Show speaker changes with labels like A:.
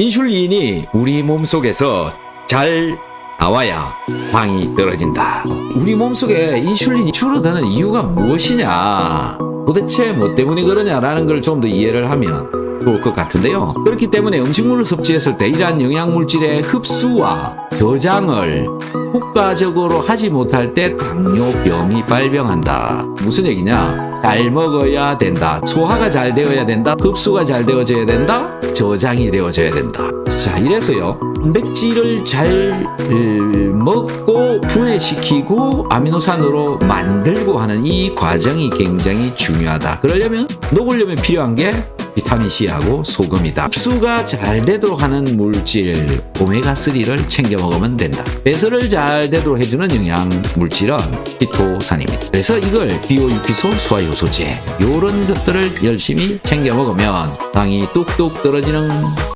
A: 인슐린이 우리 몸속에서 잘 나와야 당이 떨어진다. 우리 몸속에 인슐린이 줄어드는 이유가 무엇이냐? 도대체 뭐 때문에 그러냐라는 걸 좀 더 이해를 하면 좋을 것 같은데요. 그렇기 때문에 음식물을 섭취했을 때 이러한 영양물질의 흡수와 저장을 효과적으로 하지 못할 때 당뇨병이 발병한다. 무슨 얘기냐? 잘 먹어야 된다. 소화가 잘 되어야 된다. 흡수가 잘 되어져야 된다. 저장이 되어져야 된다. 자, 이래서요. 단백질을 잘 음, 먹고 분해시키고 아미노산으로 만들고 하는 이 과정이 굉장히 중요하다. 그러려면 녹으려면 필요한 게 비타민 C하고 소금이다. 흡수가 잘 되도록 하는 물질 오메가3를 챙겨 먹으면 된다. 배설을 잘 되도록 해주는 영양 물질은 키토산입니다. 그래서 이걸 비오유피소, 소화효소제 이런 것들을 열심히 챙겨 먹으면 당이 뚝뚝 떨어지는